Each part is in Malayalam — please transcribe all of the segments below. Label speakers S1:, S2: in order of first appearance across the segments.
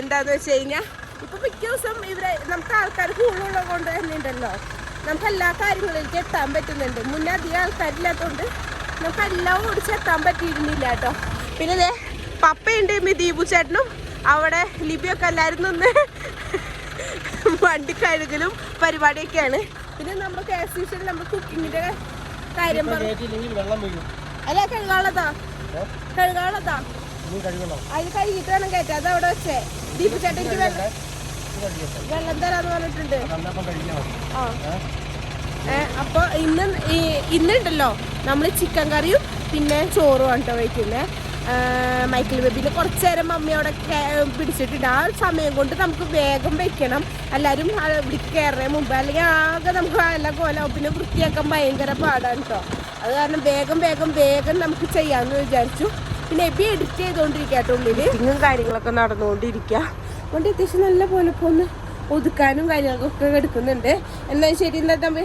S1: എന്താന്ന് വെച്ച് കഴിഞ്ഞാൽ ഇപ്പൊ മിക്ക ദിവസം ഇവരെ നമുക്ക് ആൾക്കാർ കൂടുതലുള്ളത് കൊണ്ട് തന്നെ ഉണ്ടല്ലോ. നമുക്ക് എല്ലാ കാര്യങ്ങളിലേക്ക് എത്താൻ പറ്റുന്നുണ്ട്. മുന്നേ അധികം ആൾക്കാരില്ലാത്തതുകൊണ്ട് നമുക്ക് എല്ലാം ഓടിച്ചെത്താൻ പറ്റിയിരുന്നില്ല കേട്ടോ. പിന്നെ ദേ പപ്പയുണ്ട് ദീപു ചേട്ടനും. അവിടെ ലിബിയൊക്കെ എല്ലാവരും നിന്ന് വണ്ടി കഴുകലും പരിപാടിയൊക്കെയാണ്. പിന്നെ നമ്മുടെ കെ എസ് സി നമ്മുടെ കുക്കിങ്ങിന്റെ കാര്യം പറഞ്ഞു. അല്ല കഴുകാളതാ കഴുകാളതാ
S2: നീ കഴുകണം?
S1: അത് കഴുകിട്ട് വേണം കയറ്റാം അത് അവിടെ വെച്ചേ. ദീപു ചേട്ടനിക്ക് വെള്ളം തരാന്ന് പറഞ്ഞിട്ടുണ്ട്. ആ. അപ്പൊ ഇന്ന് ഇന്നുണ്ടല്ലോ നമ്മൾ ചിക്കൻ കറിയും പിന്നെ ചോറും ആണ് കേട്ടോ വയ്ക്കുന്നത് മൈക്കിൾ ബേബിന് കുറച്ച് നേരം മമ്മി അവിടെ പിടിച്ചിട്ടുണ്ട്. ആ സമയം കൊണ്ട് നമുക്ക് വേഗം വെക്കണം. എല്ലാവരും ഇവിടേക്ക് കയറുന്നതിന് മുമ്പ്. അല്ലെങ്കിൽ ആകെ നമുക്ക് നല്ല കോലാവും പിന്നെ വൃത്തിയാക്കാൻ ഭയങ്കര പാടാണ് കേട്ടോ അത് കാരണം വേഗം വേഗം വേഗം നമുക്ക് ചെയ്യാമെന്ന് വിചാരിച്ചു. പിന്നെ എബി എഡിറ്റ് ചെയ്തുകൊണ്ടിരിക്കുക കേട്ടോ ഉള്ളിൽ എഡിറ്റിങ്ങും കാര്യങ്ങളൊക്കെ നടന്നുകൊണ്ടിരിക്കുക അതുകൊണ്ട് അത്യാവശ്യം നല്ല പോലെ പോന്ന് ഒന്ന് ഒതുക്കാനും കാര്യങ്ങൾക്കൊക്കെ എടുക്കുന്നുണ്ട്. എന്നാൽ ശരി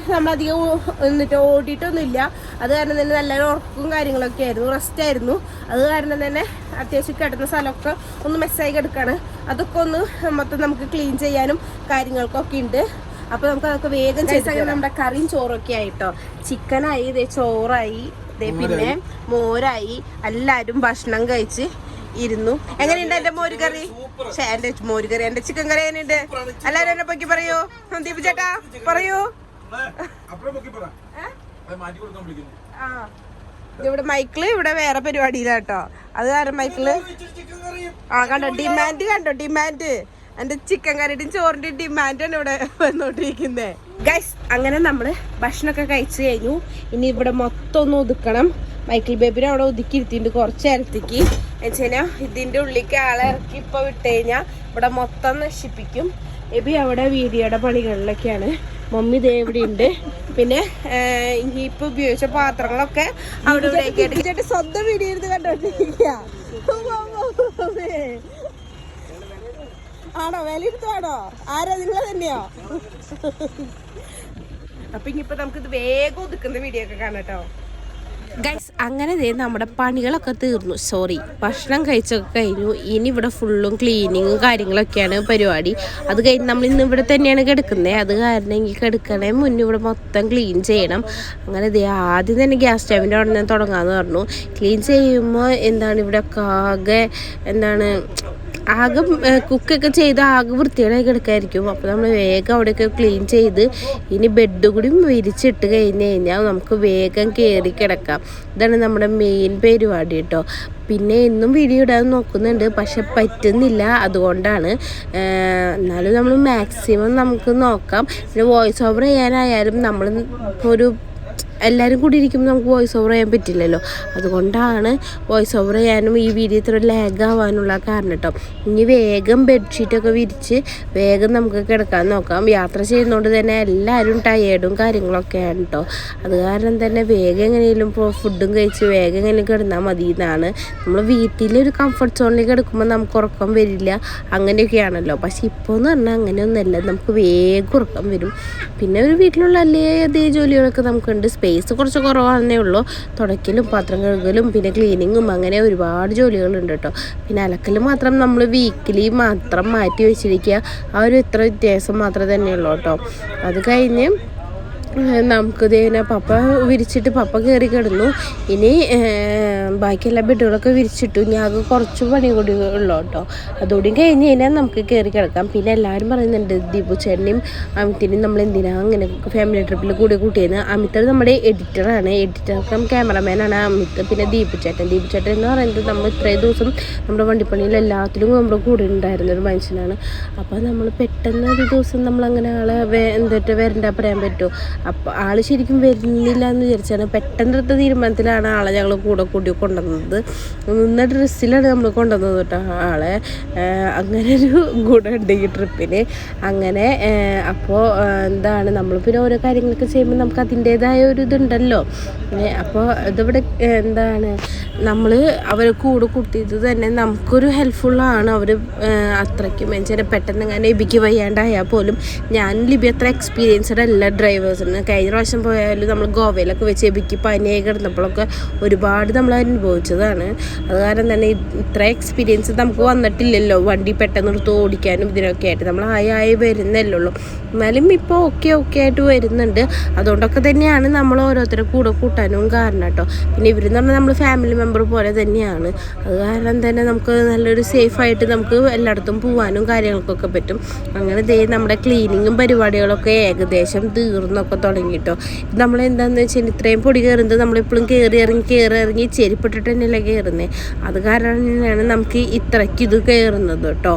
S1: നമ്മളധികം ഓ- എന്നിട്ട് ഓടിയിട്ടൊന്നുമില്ല. അത് കാരണം തന്നെ നല്ല ഉറക്കും കാര്യങ്ങളൊക്കെ ആയിരുന്നു റെസ്റ്റ് ആയിരുന്നു. അത് കാരണം തന്നെ അത്യാവശ്യം കിടന്ന സ്ഥലമൊക്കെ ഒന്ന് മെസ്സായി കിടക്കാണ്. അതൊക്കെ ഒന്ന് മൊത്തം നമുക്ക് ക്ലീൻ ചെയ്യാനും കാര്യങ്ങൾക്കൊക്കെ ഉണ്ട്. അപ്പൊ നമുക്ക് അതൊക്കെ വേഗം ചെയ്ത് നമ്മുടെ കറിയും ചോറൊക്കെ ആയിട്ടോ ചിക്കനായി ചോറായി. പിന്നെ മോരായി. എല്ലാരും ഭക്ഷണം കഴിച്ച് ഇരുന്നു. എങ്ങനെയുണ്ട് എന്റെ മോരുകറി കറി? എന്റെ മോരുകറി എന്റെ ചിക്കൻ കറി എങ്ങനെയുണ്ട്? എല്ലാരും എന്നെ പൊക്കി പറയൂ. ദീപു ചേട്ടാ പറയൂ. ഇവിടെ മൈക്കിൾ ഇവിടെ വേറെ പരിപാടിയിലാട്ടോ അത് കാരണം
S3: മൈക്കിൾ
S1: ആ കണ്ടോ? ഡിമാൻഡ് കണ്ടോ? ഡിമാൻഡ് എന്റെ ചിക്കൻ കറിയുടെയും ചോറിന്റെയും ഡിമാൻഡാണ് ഇവിടെ വന്നോണ്ടിരിക്കുന്നത് ഗൈസ് അങ്ങനെ നമ്മൾ ഭക്ഷണമൊക്കെ കഴിച്ചു കഴിഞ്ഞു. ഇനി ഇവിടെ മൊത്തം ഒന്ന് ഒതുക്കണം. മൈക്കിൾ ബേബിനെ അവിടെ ഒതുക്കി ഇരുത്തിണ്ട് കുറച്ച് നേരത്തേക്ക്. എന്നുവെച്ചാൽ ഇതിന്റെ ഉള്ളിലേക്ക് ആളെ ഇറക്കി ഇപ്പൊ വിട്ട് കഴിഞ്ഞാൽ ഇവിടെ മൊത്തം നശിപ്പിക്കും. എബി അവിടെ വീഡിയോയുടെ പണികളിലൊക്കെയാണ്. മമ്മി ദേ ഇവിടെ ഉണ്ട്. പിന്നെ ആഹ്, ഇനി ഇപ്പൊ ഉപയോഗിച്ച പാത്രങ്ങളൊക്കെ അവിടെ സ്വന്തം വീഡിയോ ഇരുന്ന് കണ്ടോണ്ടിരിക്കുക. ആണോ? വിലയിരുത്തുവാണോ? ആരാ? നിങ്ങൾ തന്നെയോ? അപ്പൊ ഇനിയിപ്പോ നമുക്ക് ഇത് വേഗം ഒതുക്കുന്ന വീഡിയോ ഒക്കെ കാണാട്ടോ ഗൈസ് അങ്ങനെ ദേ നമ്മുടെ പണികളൊക്കെ തീർന്നു. സോറി ഭക്ഷണം കഴിച്ചൊക്കെ കഴിഞ്ഞു. ഇനി ഇവിടെ ഫുള്ളും ക്ലീനിങ്ങും കാര്യങ്ങളൊക്കെയാണ് പരിപാടി. അത് കഴിഞ്ഞ് നമ്മൾ ഇന്ന് ഇവിടെ തന്നെയാണ് കിടക്കുന്നത് അത് കാരണം എനിക്ക് കിടക്കണേ മുന്നേ ഇവിടെ മൊത്തം ക്ലീൻ ചെയ്യണം. അങ്ങനെ ദേ ആദ്യം തന്നെ ഗ്യാസ് സ്റ്റവിന്റെ അവിടെ നിന്ന് തുടങ്ങാമെന്ന് പറഞ്ഞു. ക്ലീൻ ചെയ്യുമ്പോൾ എന്താണ് ഇവിടെ ഒക്കെ ആകെ എന്താണ് ആകെ കുക്കൊക്കെ ചെയ്ത് ആകെ വൃത്തികേടായി കിടക്കായിരിക്കും. അപ്പോൾ നമ്മൾ വേഗം അവിടെയൊക്കെ ക്ലീൻ ചെയ്ത് ഇനി ബെഡ് കൂടി വിരിച്ചിട്ട് കഴിഞ്ഞ് കഴിഞ്ഞാൽ നമുക്ക് വേഗം കയറി കിടക്കാം. ഇതാണ് നമ്മുടെ മെയിൻ പരിപാടി കേട്ടോ പിന്നെ എന്നും വീഡിയോ ഇടാൻ നോക്കുന്നുണ്ട്. പക്ഷെ പറ്റുന്നില്ല. അതുകൊണ്ടാണ് എന്നാലും നമ്മൾ മാക്സിമം നമുക്ക് നോക്കാം. പിന്നെ വോയിസ് ഓവർ ചെയ്യാനായാലും നമ്മൾ ഒരു എല്ലാവരും കൂടി ഇരിക്കുമ്പോൾ നമുക്ക് വോയിസ് ഓവർ ചെയ്യാൻ പറ്റില്ലല്ലോ. അതുകൊണ്ടാണ് വോയിസ് ഓവർ ചെയ്യാനും ഈ വീഡിയോ ഇത്ര ലാഗ് ആവാനുള്ള കാരണം കേട്ടോ ഇനി വേഗം ബെഡ്ഷീറ്റൊക്കെ വിരിച്ച് വേഗം നമുക്ക് കിടക്കാൻ നോക്കാം. യാത്ര ചെയ്യുന്നതുകൊണ്ട് തന്നെ എല്ലാവരും ടയേർഡും കാര്യങ്ങളൊക്കെയാണ് കേട്ടോ അത് കാരണം തന്നെ വേഗം എങ്ങനെയും ഫുഡും കഴിച്ച് വേഗം എങ്ങനെയും കിടന്നാൽ മതി എന്നാണ് നമ്മൾ വീട്ടിലൊരു കംഫർട്ട് സോണിൽ കിടക്കുമ്പോൾ നമുക്ക് ഉറക്കം വരില്ല. അങ്ങനെയൊക്കെയാണല്ലോ. പക്ഷെ ഇപ്പോൾ എന്ന് പറഞ്ഞാൽ അങ്ങനെയൊന്നുമല്ല. നമുക്ക് വേഗം ഉറക്കം വരും. പിന്നെ ഒരു വീട്ടിലുള്ള അല്ലേ അതേ ജോലികളൊക്കെ നമുക്കുണ്ട്. കുറച്ച് കുറവാണെന്നേ ഉള്ളൂ. തുടയ്ക്കലും പാത്രം കഴുകലും പിന്നെ ക്ലീനിങ്ങും അങ്ങനെ ഒരുപാട് ജോലികളുണ്ട് കേട്ടോ. പിന്നെ അലക്കൽ മാത്രം നമ്മൾ വീക്കിലി മാത്രം മാറ്റി വെച്ചിരിക്കുക. ആ ഒരു ഇത്ര വ്യത്യാസം മാത്രമേ തന്നെയുള്ളൂ കേട്ടോ. അത് കഴിഞ്ഞ് നമുക്ക് ഇതേനെ പപ്പ വിരിച്ചിട്ട് പപ്പ കയറി കിടന്നു. ഇനി ബാക്കിയെല്ലാ ബെഡുകളൊക്കെ വിരിച്ചിട്ടു. ആകെ കുറച്ച് പണി കൂടി ഉള്ളു കേട്ടോ. അതുകൂടി കഴിഞ്ഞ് കഴിഞ്ഞാൽ നമുക്ക് കയറി കിടക്കാം. പിന്നെ എല്ലാവരും പറയുന്നുണ്ട് ദീപു ചേട്ടനെയും അമിത്തിനെയും നമ്മൾ എന്തിനാ അങ്ങനെ ഫാമിലി ട്രിപ്പിൽ കൂടി കൂട്ടിയെന്ന്? അമിത് നമ്മുടെ എഡിറ്ററാണ് എഡിറ്റർ കം ക്യാമറമാനാണ് അമിത്. പിന്നെ ദീപു ചേട്ടൻ. ദീപു ചേട്ടൻ എന്ന് പറയുന്നത് നമ്മൾ ഇത്രയും ദിവസം നമ്മുടെ വണ്ടിപ്പണിയിൽ എല്ലാത്തിലും നമ്മുടെ കൂടെ ഉണ്ടായിരുന്ന ഒരു മനുഷ്യനാണ്. അപ്പോൾ നമ്മൾ പെട്ടെന്ന് ഒരു ദിവസം നമ്മളങ്ങനെ ആളെ വേ- വരണ്ട പറയാൻ പറ്റുമോ? അപ്പോൾ ആൾ ശരിക്കും വരുന്നില്ല എന്ന് വിചാരിച്ചാണ് പെട്ടെന്നെടുത്ത തീരുമാനത്തിലാണ് ആളെ ഞങ്ങൾ കൂടെ കൂടി കൊണ്ടുവന്നത്. നിന്ന ഡ്രസ്സിലാണ് നമ്മൾ കൊണ്ടുവന്നത് കേട്ടോ ആളെ. അങ്ങനെ ഒരു ഗുണമുണ്ട് ഈ ട്രിപ്പിന്. അങ്ങനെ അപ്പോൾ എന്താണ് നമ്മൾ പിന്നെ ഓരോ കാര്യങ്ങളൊക്കെ ചെയ്യുമ്പോൾ നമുക്ക് അതിന്റേതായ ഒരു ഇതുണ്ടല്ലോ. അപ്പോൾ ഇതിവിടെ എന്താണ് നമ്മൾ അവരെ കൂടെ കൂട്ടിയത് തന്നെ നമുക്കൊരു ഹെൽപ്ഫുള്ളാണ് അവർ അത്രയ്ക്കും. എന്നുവെച്ചാൽ പെട്ടെന്ന് അങ്ങനെ ലിബിക്ക് വയ്യാണ്ടായാൽ പോലും ഞാൻ ലിബി അത്ര എക്സ്പീരിയൻസ്ഡ് അല്ല ഡ്രൈവേഴ്സിന് കഴിഞ്ഞ പ്രാവശ്യം പോയാലും നമ്മൾ ഗോവയിലൊക്കെ വെച്ച് എബിക്ക് പനിയായി കിടന്നപ്പോഴൊക്കെ ഒരുപാട് നമ്മൾ അനുഭവിച്ചതാണ്. അത് കാരണം തന്നെ ഇത്ര എക്സ്പീരിയൻസ് നമുക്ക് വന്നിട്ടില്ലല്ലോ. വണ്ടി പെട്ടെന്ന് എടുത്ത് ഓടിക്കാനും ഇതിനൊക്കെ ആയിട്ട്. നമ്മൾ ആയി ആയി വരുന്നല്ലേ ഉള്ളൂ എന്നാലും ഇപ്പോൾ ഓക്കെ ഓക്കെ ആയിട്ട് വരുന്നുണ്ട്. അതുകൊണ്ടൊക്കെ തന്നെയാണ് നമ്മൾ ഓരോരുത്തരെ കൂടെ കൂട്ടാനും കാരണം കേട്ടോ. പിന്നെ ഇവരെന്ന് പറഞ്ഞാൽ നമ്മൾ ഫാമിലി പോലെ തന്നെയാണ്. അത് കാരണം തന്നെ നമുക്ക് നല്ലൊരു സേഫായിട്ട് നമുക്ക് എല്ലായിടത്തും പോകാനും കാര്യങ്ങൾക്കൊക്കെ പറ്റും. അങ്ങനെ ദേ നമ്മുടെ ക്ലീനിങ്ങും പരിപാടികളൊക്കെ ഏകദേശം തീർന്നൊക്കെ തുടങ്ങിയിട്ടോ നമ്മൾ എന്താണെന്ന് വെച്ചാൽ ഇത്രയും പൊടി കയറുന്നത് നമ്മളിപ്പോഴും കയറി ഇറങ്ങി കയറി ഇറങ്ങി ചെരുപ്പിട്ടിട്ട് തന്നെയല്ലേ കയറുന്നത് അത് കാരണം തന്നെയാണ് നമുക്ക് ഇത്രയ്ക്ക് ഇത് കയറുന്നത് കേട്ടോ.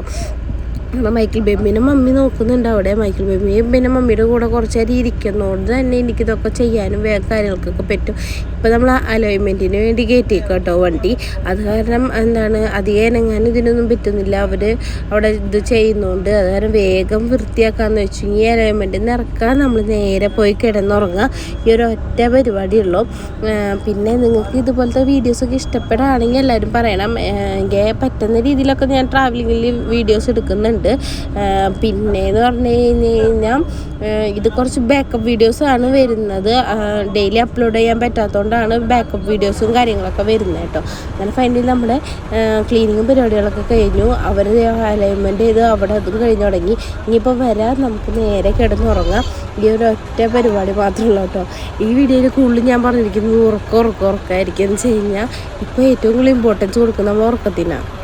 S1: നമ്മുടെ മൈക്കിൾ ബേബിനെ മമ്മി നോക്കുന്നുണ്ട് അവിടെ. മൈക്കിൾ ബേബിയും പിന്നെ മമ്മിയുടെ കൂടെ കുറച്ച് നേരം ഇരിക്കുന്നതുകൊണ്ട് തന്നെ എനിക്കിതൊക്കെ ചെയ്യാനും വേറെ കാര്യങ്ങൾക്കൊക്കെ പറ്റും. ഇപ്പോൾ നമ്മൾ അലോയ്മെന്റിന് വേണ്ടി കയറ്റിയേക്കും കേട്ടോ വണ്ടി. അത് കാരണം എന്താണ് അധികം ഇനങ്ങാൻ ഇതിനൊന്നും പറ്റുന്നില്ല. അവർ അവിടെ ഇത് ചെയ്യുന്നുണ്ട് അത് കാരണം വേഗം വൃത്തിയാക്കാന്ന് വെച്ചു. ഈ അലോയ്മെന്റ് നിറക്കാൻ നമ്മൾ നേരെ പോയി കിടന്നുറങ്ങുക. ഈ ഒരു ഒറ്റ പരിപാടിയുള്ളൂ. പിന്നെ നിങ്ങൾക്ക് ഇതുപോലത്തെ വീഡിയോസൊക്കെ ഇഷ്ടപ്പെടുകയാണെങ്കിൽ എല്ലാവരും പറയണം. എനിക്ക് പറ്റുന്ന രീതിയിലൊക്കെ ഞാൻ ട്രാവലിങ്ങിൽ വീഡിയോസ് എടുക്കുന്നുണ്ട്. പിന്നെ എന്ന് പറഞ്ഞു കഴിഞ്ഞ് കഴിഞ്ഞാൽ ഇത് കുറച്ച് ബാക്കപ്പ് വീഡിയോസാണ് വരുന്നത്. ഡെയിലി അപ്ലോഡ് ചെയ്യാൻ പറ്റാത്തതുകൊണ്ടാണ് ബാക്കപ്പ് വീഡിയോസും കാര്യങ്ങളൊക്കെ വരുന്നത് കേട്ടോ. അങ്ങനെ ഫൈനലി നമ്മുടെ ക്ലീനിങ്ങും പരിപാടികളൊക്കെ കഴിഞ്ഞു. അവർ അലൈൻമെന്റ് ചെയ്ത് അവിടെ അതും കഴിഞ്ഞ് തുടങ്ങി. ഇനിയിപ്പോൾ വരാൻ നമുക്ക് നേരെ കിടന്നുറങ്ങാം. ഈ ഒരു ഒറ്റ പരിപാടി മാത്രമല്ല കേട്ടോ. ഈ വീഡിയോയിൽ കൂടുതൽ ഞാൻ പറഞ്ഞിരിക്കുന്നത് ഉറക്കം ഉറക്കം ഉറക്കമായിരിക്കും എന്ന് വെച്ച് കഴിഞ്ഞാൽ ഇപ്പോൾ ഏറ്റവും കൂടുതൽ ഇമ്പോർട്ടൻസ് കൊടുക്കുന്നത് നമ്മൾ ഉറക്കത്തിനാണ്